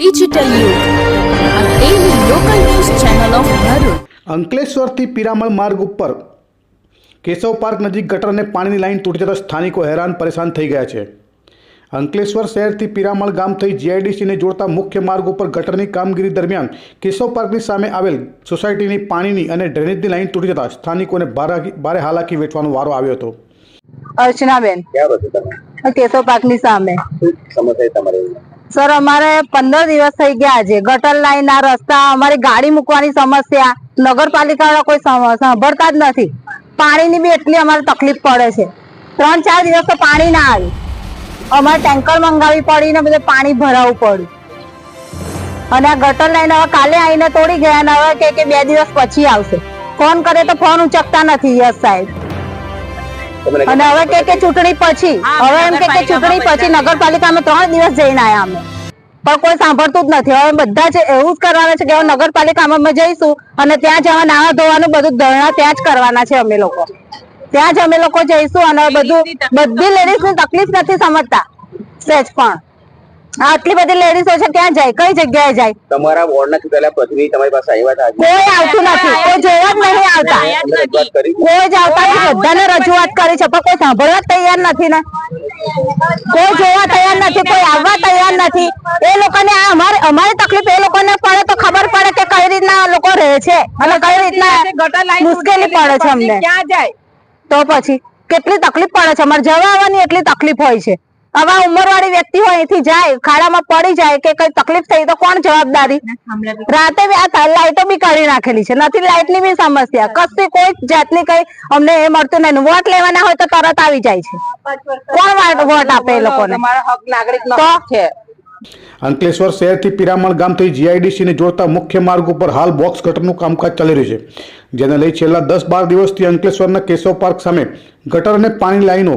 Digital યુગ અંકલેશ્વરથી પિરામલ માર્ગ ઉપર કેશવ પાર્ક નજીક ગટરને પાણીની લાઇન તૂટી જતાં સ્થાનિકો હેરાન પરેશાન થઈ ગયા છે. અંકલેશ્વર શહેરથી પિરામલ ગામ થઈ જીઆઈડીસીને જોડતા મુખ્ય માર્ગ ઉપર ગટરની કામગીરી દરમિયાન કેશવ પાર્કની સામે આવેલ સોસાયટીની પાણીની અને ડ્રેનેજની લાઇન તૂટી જતા સ્થાનિકોને ભારે ભારે હાલાકી વેઠવાનો વારો આવ્યો હતો. અર્ચનાબેન કેશવ પાર્કની સામે. સમસ્યા તમારી? સર અમારે પંદર દિવસ થઈ ગયા છે ગટર લાઈન ના રસ્તા, અમારી ગાડી મૂકવાની સમસ્યા. નગરપાલિકા કોઈ સાંભળતા જ નથી. પાણીની બી એટલી અમારે તકલીફ પડે છે. ત્રણ ચાર દિવસ તો પાણી ના આવ્યું અમારે ટેન્કર મંગાવી પડી ને બધે પાણી ભરાવવું પડ્યું. અને આ ગટર લાઈન હવે કાલે આવીને તોડી ગયા અને હવે કે બે દિવસ પછી આવશે. ફોન કરે તો ફોન ઉચકતા નથી, યસ સાહેબ. અને હવે કે કે ચૂંટણી પછી હવે એમ કે કે ચૂંટણી પછી નગરપાલિકામાં ત્રણ દિવસ જઈને આયા અમે. પણ કોઈ સાંભળતું જ નથી. હવે બધા જ એવું જ કરવાના છે કે હવે નગરપાલિકામાં અમે જઈશું અને ત્યાં જવા નાવા ધોવાનું બધું ધરણા ત્યાં જ કરવાના છે અમે લોકો. ત્યાં જ અમે લોકો જઈશું અને બધું બધી લેડીઝની તકલીફ નથી સમજતા. સહેજ પણ. આટલી બધી લેડીઝો છે ક્યાં જાય? કઈ જગ્યાએ જાય? તમારા વોર્ડના ચૂંટાયેલા પ્રતિનિધિ તમારી પાસે આવ્યા હતા કોઈ આવતું નથી. કોઈ જોવા જ નહીં આવતા. કોઈ જ આવતા નથી. બધાને રજૂઆત કરી છે પણ કોઈ સાંભળવા તૈયાર નથી ને. કોઈ જોવા તૈયાર નથી કોઈ આવવા તૈયાર નથી. એ લોકોને આ અમારે અમારી તકલીફ એ લોકોને પડે તો ખબર પડે કે કઈ રીતના લોકો રહે છે અને કઈ રીતના મુશ્કેલી પડે છે અમને. તો પછી કેટલી તકલીફ પડે છે? અમારે જવા આવવાની એટલી તકલીફ હોય છે. આવા ઉંમરવાળી વ્યક્તિ હોય અહીંથી જાય ખાડામાં પડી જાય કે કઈ તકલીફ થઈ તો કોણ જવાબદારી? રાતે આ લાઈટો બી કાઢી નાખેલી છે. નથી લાઈટ બી સમસ્યા. કશી કોઈ જાતની કઈ અમને એ મળતું નહીં. વોટ લેવાના હોય તો તરત આવી જાય છે. કોણ વોટ આપે એ લોકોને? અંકલેશ્વર શહેરથી પિરામણ ગામ થઈ જીઆઈડીસીને જોડતા મુખ્ય માર્ગ ઉપર હાલ બોક્સ ગટરનું કામકાજ ચાલી રહ્યું છે. જેને લઈ છેલ્લા દસ બાર દિવસથી અંકલેશ્વરના કેશવ પાર્ક સામે ગટર અને પાણી લાઈનો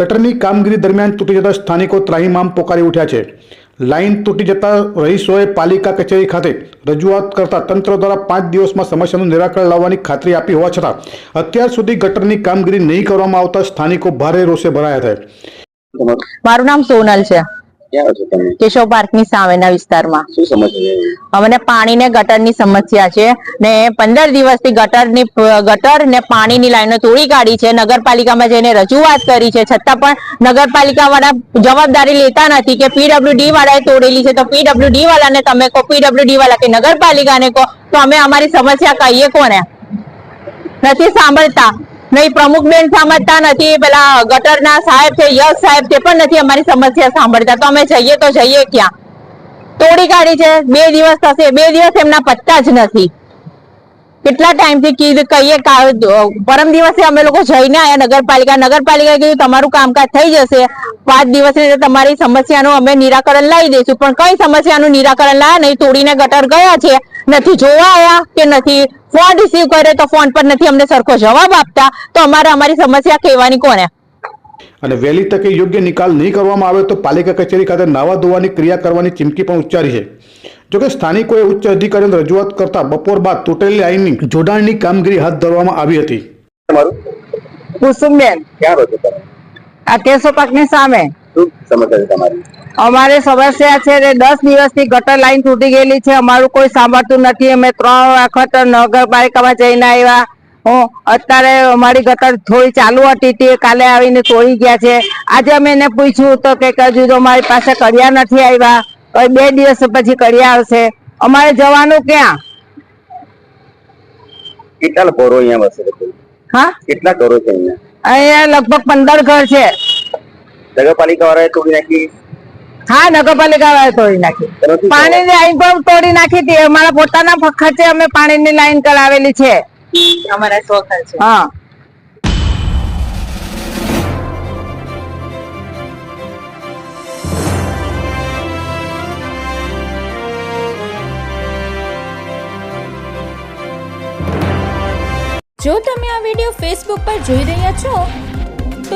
ગટરની કામગીરી દરમિયાન તૂટી જતા સ્થાનિકો ત્રાહીમામ પોકારી ઉઠ્યા છે. લાઇન તૂટી જતા રહીશોએ પાલિકા કચેરી ખાતે રજૂઆત કરતા તંત્ર દ્વારા પાંચ દિવસમાં સમસ્યાનું નિરાકરણ લાવવાની ખાતરી આપી હોવા છતાં, અત્યાર સુધી ગટરની કામગીરી નહીં કરવામાં આવતા સ્થાનિકો ભારે રોષે ભરાયા છે. મારું નામ સોનલ છે. ક્યાં છો તમે? કેશવ પાર્કની સામેના વિસ્તારમાં. શું સમસ્યા છે? અમને પાણી ને ગટરની સમસ્યા છે ને પંદર દિવસથી ગટર ને પાણીની લાઈનો તોડી કાઢી છે. નગરપાલિકામાં જઈને રજૂઆત કરી છે. છતાં પણ નગરપાલિકા વાળા જવાબદારી લેતા નથી કે પીડબ્લ્યુડી વાળાએ તોડેલી છે. તો પીડબ્લ્યુડી વાળાને તમે કહો પીડબ્લ્યુડી વાળા કે નગરપાલિકાને કહો તો અમે અમારી સમસ્યા કહીએ કોને? નથી સાંભળતા. નહીં પ્રમુખ બેન સમજતા નથી. પેલા ગટરના સાહેબ છે, યશ સાહેબ તે પણ નથી અમારી સમસ્યા સાંભળતા. તો અમે જઈએ તો જઈએ ક્યાં? તોડી કાઢી છે. બે દિવસ થશે. બે દિવસ એમના પત્તા જ નથી. કેટલા ટાઈમથી કીધું, કહીએ પરમ દિવસે અમે લોકો જઈને આયા નગરપાલિકા. નગરપાલિકાએ કીધું, તમારું કામકાજ થઈ જશે. પાંચ દિવસની તમારી સમસ્યાનું અમે નિરાકરણ લાવી દઈશું. પણ કઈ સમસ્યાનું નિરાકરણ લાયા નહીં. તોડીને ગટર ગયા છે. નથી જોવા આવ્યા કે નથી ફોન રિસીવ કર્યો તો ફોન પર નથી અમને સરખો જવાબ આપતા તો અમારે અમારી સમસ્યા કહેવાની કોને અને વહેલી તકે યોગ્ય નિકાલ નહીં કરવામાં આવે તો પાલિકા કચેરી ખાતે નાવા ધોવાની ક્રિયા કરવાની ચીમકી પણ ઉચ્ચારી છે. જોકે સ્થાનિકોએ ઉચ્ચ અધિકારીઓને રજૂઆત કરતા બપોર બાદ તૂટેલી લાઇનની જોડાણની કામગીરી હાથ ધરવામાં આવી હતી. તમારું? કુસુમબેન. ક્યાં રહો છો તમે? આ કેસો પાકની સામે. શું સમસ્યા છે તમારી? અમારે સમસ્યા છે ને દસ દિવસથી ગટર લાઈન તૂટી ગયેલી છે. અમારું કોઈ સાંભળતું નથી. અમે ત્રણ વખત નગરપાલિકામાં જઈને આવ્યા. હું અત્યારે અમારી ગટર થોડી ચાલુ હતી. તે કાલે આવીને તોડી ગયા છે. આજે અમે એને પૂછ્યું તો કે હજુ તો અમારી પાસે કર્યા નથી આવ્યા. હવે બે દિવસ પછી કર્યા આવશે. અમારે જવાનું ક્યાં? કેટલા ઘરો અહીંયા વસે હા? કેટલા ઘરો છે અહીંયા? અહીંયા લગભગ પંદર ઘર છે. નગરપાલિકા વાળાએ તોડી નાખી. હા નગરપાલિકા વાળા તોડી નાખી. પાણીની લાઈન પણ તોડી નાખી હતી. અમારા પોતાના ખર્ચે અમે પાણીની લાઈન કરાવેલી છે. અમારા શો ખર્ચે. હા. જો તમે આ વીડિયો ફેસબુક પર જોઈ રહ્યા છો